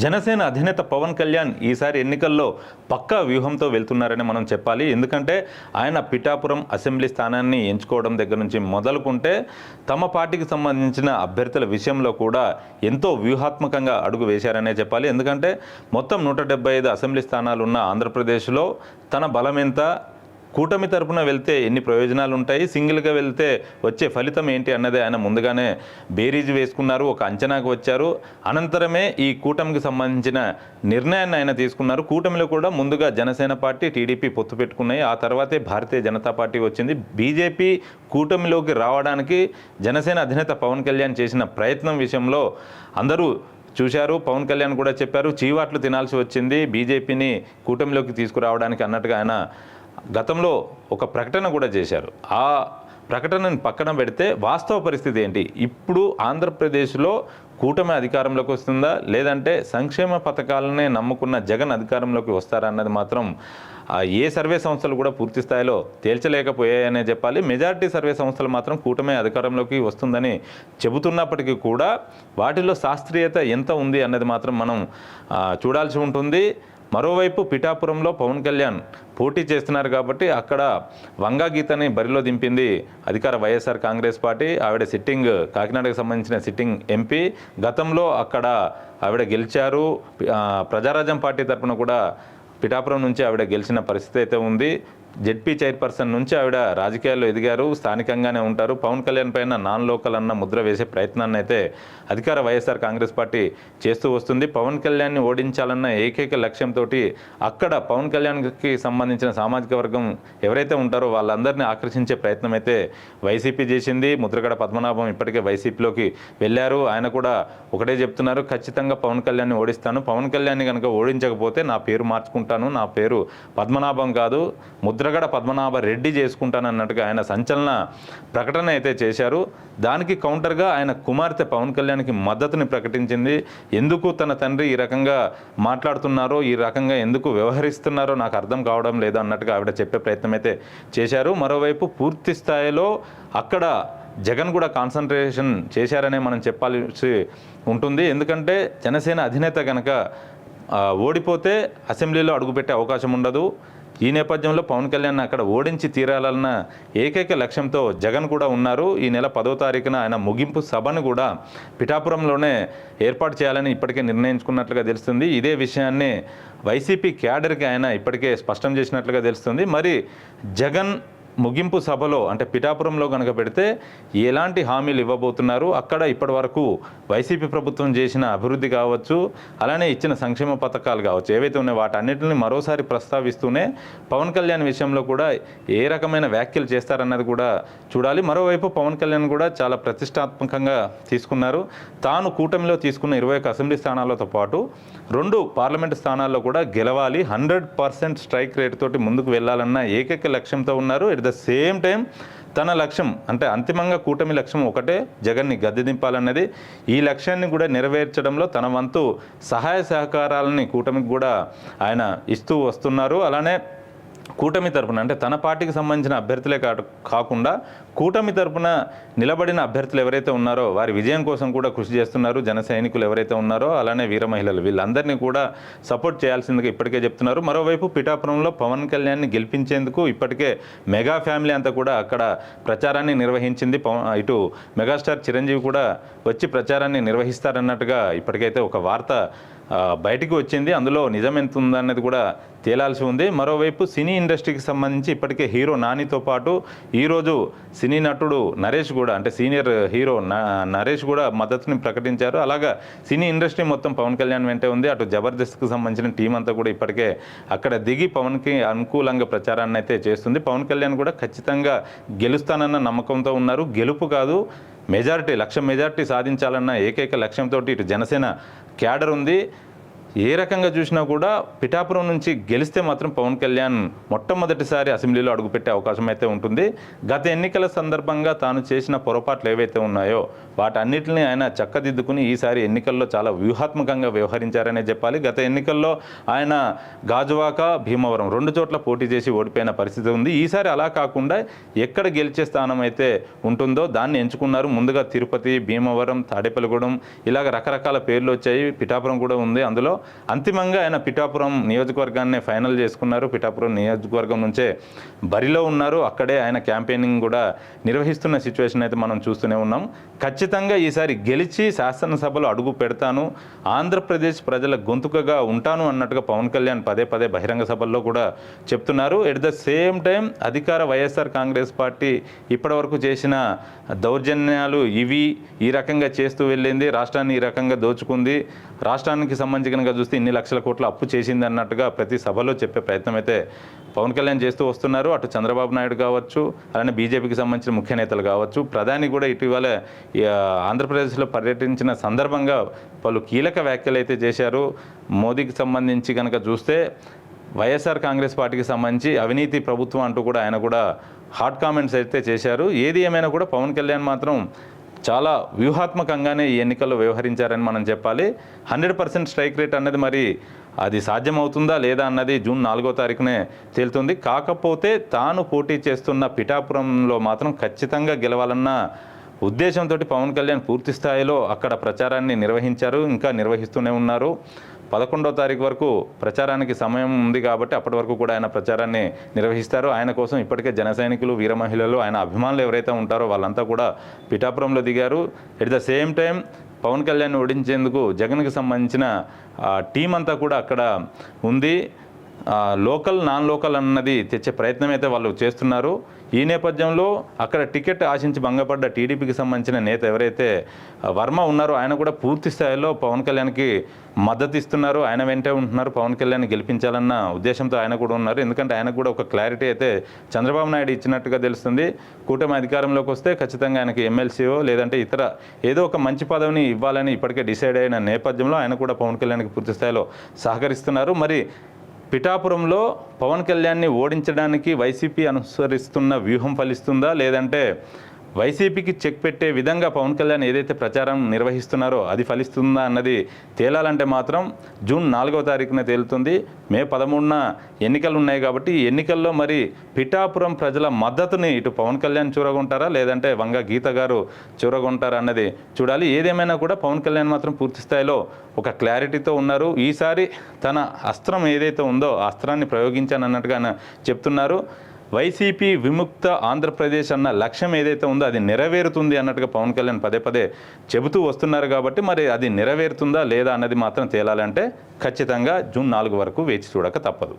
జనసేన అధినేత పవన్ కళ్యాణ్ ఈసారి ఎన్నికల్లో పక్కా వ్యూహంతో వెళ్తున్నారని మనం చెప్పాలి. ఎందుకంటే ఆయన పిఠాపురం అసెంబ్లీ స్థానాన్ని ఎంచుకోవడం దగ్గర నుంచి మొదలుకుంటే తమ పార్టీకి సంబంధించిన అభ్యర్థుల విషయంలో కూడా ఎంతో వ్యూహాత్మకంగా అడుగు వేశారనే చెప్పాలి. ఎందుకంటే మొత్తం నూట ఐదు అసెంబ్లీ స్థానాలు ఉన్న ఆంధ్రప్రదేశ్లో తన బలం ఎంత కూటమి తరపున వెళ్తే ఎన్ని ప్రయోజనాలు ఉంటాయి సింగిల్గా వెళ్తే వచ్చే ఫలితం ఏంటి అన్నది ఆయన ముందుగానే బేరీజ్ వేసుకున్నారు ఒక అంచనాకు వచ్చారు. అనంతరమే ఈ కూటమికి సంబంధించిన నిర్ణయాన్ని ఆయన తీసుకున్నారు. కూటమిలో కూడా ముందుగా జనసేన పార్టీ టీడీపీ పొత్తు పెట్టుకున్నాయి. ఆ తర్వాతే భారతీయ జనతా పార్టీ వచ్చింది. బీజేపీ కూటమిలోకి రావడానికి జనసేన అధినేత పవన్ కళ్యాణ్ చేసిన ప్రయత్నం విషయంలో అందరూ చూశారు. పవన్ కళ్యాణ్ కూడా చెప్పారు చీవాట్లు తినాల్సి వచ్చింది. బీజేపీని కూటమిలోకి తీసుకురావడానికి అన్నట్టుగా ఆయన గతంలో ఒక ప్రకటన కూడా చేశారు. ఆ ప్రకటనను పక్కన పెడితే వాస్తవ పరిస్థితి ఏంటి? ఇప్పుడు ఆంధ్రప్రదేశ్లో కూటమి అధికారంలోకి వస్తుందా? లేదంటే సంక్షేమ పథకాలనే నమ్ముకున్న జగన్ అధికారంలోకి వస్తారా అన్నది మాత్రం ఏ సర్వే సంస్థలు కూడా పూర్తి స్థాయిలో తేల్చలేకపోయాయనే చెప్పాలి. మెజారిటీ సర్వే సంస్థలు మాత్రం కూటమి అధికారంలోకి వస్తుందని చెబుతున్నప్పటికీ కూడా వాటిలో శాస్త్రీయత ఎంత ఉంది అన్నది మాత్రం మనం చూడాల్సి ఉంటుంది. మరోవైపు పిఠాపురంలో పవన్ కళ్యాణ్ పోటీ చేస్తున్నారు కాబట్టి అక్కడ వంగా గీతని బరిలో దింపింది అధికార వైఎస్ఆర్ కాంగ్రెస్ పార్టీ. ఆవిడ సిట్టింగ్ కాకినాడకు సంబంధించిన సిట్టింగ్ ఎంపీ. గతంలో అక్కడ ఆవిడ గెలిచారు. ప్రజారాజ్యం పార్టీ తరపున కూడా పిఠాపురం నుంచి ఆవిడ గెలిచిన పరిస్థితి అయితే ఉంది. జెడ్పీ చైర్పర్సన్ నుంచి ఆవిడ రాజకీయాల్లో ఎదిగారు స్థానికంగానే ఉంటారు. పవన్ కళ్యాణ్ పైన నాన్ లోకల్ అన్న ముద్ర వేసే ప్రయత్నాన్ని అయితే అధికార వైఎస్ఆర్ కాంగ్రెస్ పార్టీ చేస్తూ వస్తుంది. పవన్ కళ్యాణ్ని ఓడించాలన్న ఏకైక లక్ష్యంతో అక్కడ పవన్ కళ్యాణ్కి సంబంధించిన సామాజిక వర్గం ఎవరైతే ఉంటారో వాళ్ళందరినీ ఆకర్షించే ప్రయత్నం అయితే వైసీపీ చేసింది. ముద్రగడ పద్మనాభం ఇప్పటికే వైసీపీలోకి వెళ్ళారు. ఆయన కూడా ఒకటే చెప్తున్నారు ఖచ్చితంగా పవన్ కళ్యాణ్ని ఓడిస్తాను. పవన్ కళ్యాణ్ని కనుక ఓడించకపోతే నా పేరు మార్చుకుంటాను. నా పేరు పద్మనాభం కాదు ముద్రగడ పద్మనాభ రెడ్డి చేసుకుంటాను అన్నట్టుగా ఆయన సంచలన ప్రకటన అయితే చేశారు. దానికి కౌంటర్గా ఆయన కుమార్తె పవన్ కళ్యాణ్కి మద్దతుని ప్రకటించింది. ఎందుకు తన తండ్రి ఈ రకంగా మాట్లాడుతున్నారో ఈ రకంగా ఎందుకు వ్యవహరిస్తున్నారో నాకు అర్థం కావడం లేదు అన్నట్టుగా ఆవిడ చెప్పే ప్రయత్నం అయితే చేశారు. మరోవైపు పూర్తి స్థాయిలో అక్కడ జగన్ కూడా కాన్సన్ట్రేషన్ చేశారనే మనం చెప్పాల్సి ఉంటుంది. ఎందుకంటే జనసేన అధినేత కనుక ఓడిపోతే అసెంబ్లీలో అడుగుపెట్టే అవకాశం ఉండదు. ఈ నేపథ్యంలో పవన్ కళ్యాణ్ అక్కడ ఓడించి తీరాలన్న ఏకైక లక్ష్యంతో జగన్ కూడా ఉన్నారు. ఈ నెల పదో తారీఖున ఆయన ముగింపు సభను కూడా పిఠాపురంలోనే ఏర్పాటు చేయాలని ఇప్పటికే నిర్ణయించుకున్నట్లుగా తెలుస్తుంది. ఇదే విషయాన్ని వైసీపీ క్యాడర్కి ఆయన ఇప్పటికే స్పష్టం చేసినట్లుగా తెలుస్తుంది. మరి జగన్ ముగింపు సభలో అంటే పిఠాపురంలో కనుక పెడితే ఎలాంటి హామీలు ఇవ్వబోతున్నారు? అక్కడ ఇప్పటి వరకు వైసీపీ ప్రభుత్వం చేసిన అభివృద్ధి కావచ్చు అలానే ఇచ్చిన సంక్షేమ పథకాలు కావచ్చు ఏవైతే ఉన్నాయో వాటన్నిటిని మరోసారి ప్రస్తావిస్తూనే పవన్ కళ్యాణ్ విషయంలో కూడా ఏ రకమైన వ్యాఖ్యలు చేస్తారన్నది కూడా చూడాలి. మరోవైపు పవన్ కళ్యాణ్ కూడా చాలా ప్రతిష్టాత్మకంగా తీసుకున్నారు. తాను కూటమిలో తీసుకున్న ఇరవై ఒక అసెంబ్లీ స్థానాలతో పాటు రెండు పార్లమెంట్ స్థానాల్లో కూడా గెలవాలి. హండ్రెడ్ పర్సెంట్ స్ట్రైక్ రేట్ తోటి ముందుకు వెళ్ళాలన్న ఏకైక లక్ష్యంతో ఉన్నారు. అట్ ద సేమ్ టైం తన లక్ష్యం అంటే అంతిమంగా కూటమి లక్ష్యం ఒకటే జగన్ని గద్దె దింపాలన్నది. ఈ లక్ష్యాన్ని కూడా నెరవేర్చడంలో తన వంతు సహాయ సహకారాలని కూటమికి కూడా ఆయన ఇస్తూ వస్తున్నారు. అలానే కూటమి తరపున అంటే తన పార్టీకి సంబంధించిన అభ్యర్థులే కా కాకుండా కూటమి తరపున నిలబడిన అభ్యర్థులు ఎవరైతే ఉన్నారో వారి విజయం కోసం కూడా కృషి చేస్తున్నారు జన సైనికులు ఎవరైతే ఉన్నారో అలానే వీర మహిళలు. వీళ్ళందరినీ కూడా సపోర్ట్ చేయాల్సిందిగా ఇప్పటికే చెప్తున్నారు. మరోవైపు పిఠాపురంలో పవన్ కళ్యాణ్ని గెలిపించేందుకు ఇప్పటికే మెగా ఫ్యామిలీ అంతా కూడా అక్కడ ప్రచారాన్ని నిర్వహించింది పవన్ ఇటు మెగాస్టార్ చిరంజీవి కూడా వచ్చి ప్రచారాన్ని నిర్వహిస్తారన్నట్టుగా ఇప్పటికైతే ఒక వార్త బయటికి వచ్చింది. అందులో నిజం ఎంత ఉందన్నది కూడా తేలాల్సి ఉంది. మరోవైపు సినీ ఇండస్ట్రీకి సంబంధించి ఇప్పటికే హీరో నానితో పాటు ఈరోజు సినీ నటుడు నరేష్ కూడా అంటే సీనియర్ హీరో నరేష్ కూడా మద్దతుని ప్రకటించారు. అలాగా సినీ ఇండస్ట్రీ మొత్తం పవన్ కళ్యాణ్ వెంటే ఉంది. అటు జబర్దస్త్కి సంబంధించిన టీం అంతా కూడా ఇప్పటికే అక్కడ దిగి పవన్కి అనుకూలంగా ప్రచారాన్ని అయితే చేస్తుంది. పవన్ కళ్యాణ్ కూడా ఖచ్చితంగా గెలుస్తానన్న నమ్మకంతో ఉన్నారు. గెలుపు కాదు మెజారిటీ లక్ష మెజారిటీ సాధించాలన్న ఏకైక లక్ష్యంతో ఇటు జనసేన క్యాడర్ ఉంది. ఏ రకంగా చూసినా కూడా పిఠాపురం నుంచి గెలిస్తే మాత్రం పవన్ కళ్యాణ్ మొట్టమొదటిసారి అసెంబ్లీలో అడుగుపెట్టే అవకాశం అయితే ఉంటుంది. గత ఎన్నికల సందర్భంగా తాను చేసిన పొరపాట్లు ఏవైతే ఉన్నాయో వాటన్నిటిని ఆయన చక్కదిద్దుకుని ఈసారి ఎన్నికల్లో చాలా వ్యూహాత్మకంగా వ్యవహరించారనే చెప్పాలి. గత ఎన్నికల్లో ఆయన గాజువాక భీమవరం రెండు చోట్ల పోటీ చేసి ఓడిపోయిన పరిస్థితి ఉంది. ఈసారి అలా కాకుండా ఎక్కడ గెలిచే స్థానం అయితే ఉంటుందో దాన్ని ఎంచుకున్నారు. ముందుగా తిరుపతి భీమవరం తాడేపల్లిగూడెం ఇలాగ రకరకాల పేర్లు వచ్చాయి. పిఠాపురం కూడా ఉంది అందులో. అంతిమంగా ఆయన పిఠాపురం నియోజకవర్గాన్ని ఫైనల్ చేసుకున్నారు. పిఠాపురం నియోజకవర్గం నుంచే బరిలో ఉన్నారు. అక్కడే ఆయన క్యాంపెయినింగ్ కూడా నిర్వహిస్తున్న సిచ్యువేషన్ అయితే మనం చూస్తూనే ఉన్నాం. ఖచ్చితంగా ఈసారి గెలిచి శాసనసభలో అడుగు పెడతాను. ఆంధ్రప్రదేశ్ ప్రజల గొంతుకగా ఉంటాను అన్నట్టుగా పవన్ కళ్యాణ్ పదే పదే బహిరంగ సభల్లో కూడా చెప్తున్నారు. ఎట్ ద సేమ్ టైం అధికార వైఎస్ఆర్ కాంగ్రెస్ పార్టీ ఇప్పటివరకు చేసిన దౌర్జన్యాలు ఇవి ఈ రకంగా చేస్తూ వెళ్ళింది. రాష్ట్రాన్ని ఈ రకంగా దోచుకుంది. రాష్ట్రానికి సంబంధించి కనుక చూస్తే ఇన్ని లక్షల కోట్ల అప్పు చేసింది అన్నట్టుగా ప్రతి సభలో చెప్పే ప్రయత్నం అయితే పవన్ కళ్యాణ్ చేస్తూ వస్తున్నారు. అటు చంద్రబాబు నాయుడు కావచ్చు అలానే బీజేపీకి సంబంధించిన ముఖ్య నేతలు కావచ్చు. ప్రధాని కూడా ఇటీవల ఆంధ్రప్రదేశ్లో పర్యటించిన సందర్భంగా పలు కీలక వ్యాఖ్యలు అయితే చేశారు. మోదీకి సంబంధించి కనుక చూస్తే వైఎస్ఆర్ కాంగ్రెస్ పార్టీకి సంబంధించి అవినీతి ప్రభుత్వం అంటూ కూడా ఆయన కూడా హాట్ కామెంట్స్ అయితే చేశారు. ఏది ఏమైనా కూడా పవన్ కళ్యాణ్ మాత్రం చాలా వ్యూహాత్మకంగానే ఈ ఎన్నికల్లో వ్యవహరించారని మనం చెప్పాలి. హండ్రెడ్ పర్సెంట్ స్ట్రైక్ రేట్ అన్నది మరి అది సాధ్యమవుతుందా లేదా అన్నది జూన్ నాలుగో తారీఖునే తేలుతుంది. కాకపోతే తాను పోటీ చేస్తున్న పిఠాపురంలో మాత్రం ఖచ్చితంగా గెలవాలన్న ఉద్దేశంతో పవన్ కళ్యాణ్ పూర్తి స్థాయిలో అక్కడ ప్రచారాన్ని నిర్వహించారు ఇంకా నిర్వహిస్తూనే ఉన్నారు. పదకొండో తారీఖు వరకు ప్రచారానికి సమయం ఉంది కాబట్టి అప్పటి వరకు కూడా ఆయన ప్రచారాన్ని నిర్వహిస్తారు. ఆయన కోసం ఇప్పటికే జన సైనికులు వీర మహిళలు ఆయన అభిమానులు ఎవరైతే ఉంటారో వాళ్ళంతా కూడా పిఠాపురంలో దిగారు. At the same time Pawan Kalyan ఓడించేందుకు జగన్కి సంబంధించిన ఆ, టీం అంతా కూడా అక్కడ ఉంది. లోకల్ నాన్ లోకల్ అన్నది తెచ్చే ప్రయత్నం అయితే వాళ్ళు చేస్తున్నారు. ఈ నేపథ్యంలో అక్కడ టికెట్ ఆశించి భంగపడ్డ టీడీపీకి సంబంధించిన నేత ఎవరైతే వర్మ ఉన్నారో ఆయన కూడా పూర్తి స్థాయిలో పవన్ కళ్యాణ్కి మద్దతు ఇస్తున్నారు. ఆయన వెంటే ఉంటున్నారు. పవన్ కళ్యాణ్ గెలిపించాలన్న ఉద్దేశంతో ఆయన కూడా ఉన్నారు. ఎందుకంటే ఆయనకు కూడా ఒక క్లారిటీ అయితే చంద్రబాబు నాయుడు ఇచ్చినట్టుగా తెలుస్తుంది. కూటమి అధికారంలోకి వస్తే ఖచ్చితంగా ఆయనకి ఎమ్మెల్సీఓ లేదంటే ఇతర ఏదో ఒక మంచి పదవిని ఇవ్వాలని ఇప్పటికే డిసైడ్ అయిన నేపథ్యంలో ఆయన కూడా పవన్ కళ్యాణ్కి పూర్తి స్థాయిలో సహకరిస్తున్నారు. మరి పిఠాపురంలో పవన్ కళ్యాణ్ని ఓడించడానికి వైసీపీ అనుసరిస్తున్న వ్యూహం ఫలిస్తుందా? లేదంటే వైసీపీకి చెక్ పెట్టే విధంగా పవన్ కళ్యాణ్ ఏదైతే ప్రచారం నిర్వహిస్తున్నారో అది ఫలిస్తుందా అన్నది తేలాలంటే మాత్రం జూన్ నాలుగవ తారీఖున తేలుతుంది. మే పదమూడున ఎన్నికలు ఉన్నాయి కాబట్టి ఎన్నికల్లో మరి పిఠాపురం ప్రజల మద్దతుని ఇటు పవన్ కళ్యాణ్ చూరగొంటారా? లేదంటే వంగ గీత గారు చూరగొంటారా అన్నది చూడాలి. ఏదేమైనా కూడా పవన్ కళ్యాణ్ మాత్రం పూర్తి స్థాయిలో ఒక క్లారిటీతో ఉన్నారు. ఈసారి తన అస్త్రం ఏదైతే ఉందో అస్త్రాన్ని ప్రయోగించానన్నట్టుగా చెప్తున్నారు. వైసీపీ విముక్త ఆంధ్రప్రదేశ్ అన్న లక్ష్యం ఏదైతే ఉందో అది నెరవేరుతుంది అన్నట్టుగా పవన్ కళ్యాణ్ పదే పదే చెబుతూ వస్తున్నారు కాబట్టి మరి అది నెరవేరుతుందా లేదా అన్నది మాత్రం తేలాలంటే ఖచ్చితంగా జూన్ నాలుగు వరకు వేచి చూడక తప్పదు.